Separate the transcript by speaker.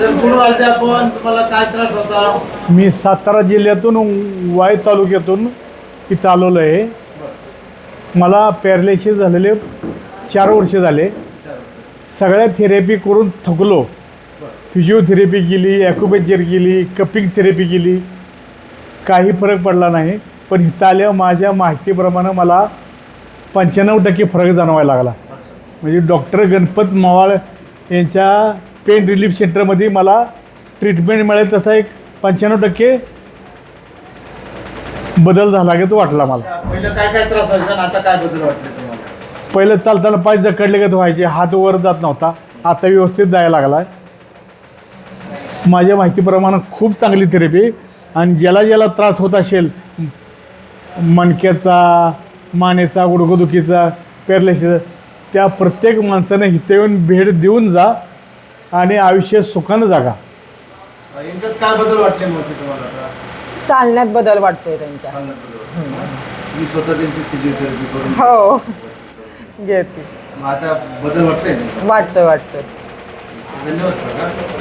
Speaker 1: तर कुठून आलते आपण? तुम्हाला काय त्रास होता?
Speaker 2: मी सातारा जिल्ह्यातून वाई तालुक्यातून इथं आलेलो आहे. मला पॅरालिसिस झालेले चार वर्ष झाले. सगळ्या थेरपी करून थकलो. फिजिओथेरपी केली ॲक्युपेंचर केली कपिंग थेरपी केली. काही फरक पडला नाही. पण इथं आल्यावर माझ्या माहितीप्रमाणे मला पंच्याण्णव टक्के फरक जाणवायला लागला. म्हणजे डॉक्टर गणपत मवाळ यांच्या पेन रिलीफ सेंटरमध्ये मला ट्रीटमेंट मिळेल तसा एक पंच्याण्णव टक्के बदल झाला की तो वाटला मला.
Speaker 1: पहिलं काय काय त्रास व्हायचा आणि आता काय बदल वाटले तुम्हाला?
Speaker 2: पहिलं चालताना पाय जकडले का व्हायचे हात वर जात नव्हता. आता व्यवस्थित जायला लागला माझ्या माहितीप्रमाणे खूप चांगली थेरपी आणि ज्याला ज्याला त्रास होत असेल मणक्याचा मानेचा गुडघोदुखीचा पॅरलेसिस त्या प्रत्येक माणसानं इथे येऊन भेट देऊन जा. आणि आयुष्य सुखानं जागा.
Speaker 1: यांच्यात काय बदल वाटले मग तुम्हाला आता?
Speaker 3: चालण्यात बदल वाटतोय त्यांच्या.
Speaker 1: मी स्वतः त्यांची फिजिओथेरपी करून
Speaker 3: हो. घेते.
Speaker 1: मग आता बदल वाटतंय? ना?
Speaker 3: वाटतोय वाटतोय.
Speaker 1: धन्यवाद काका.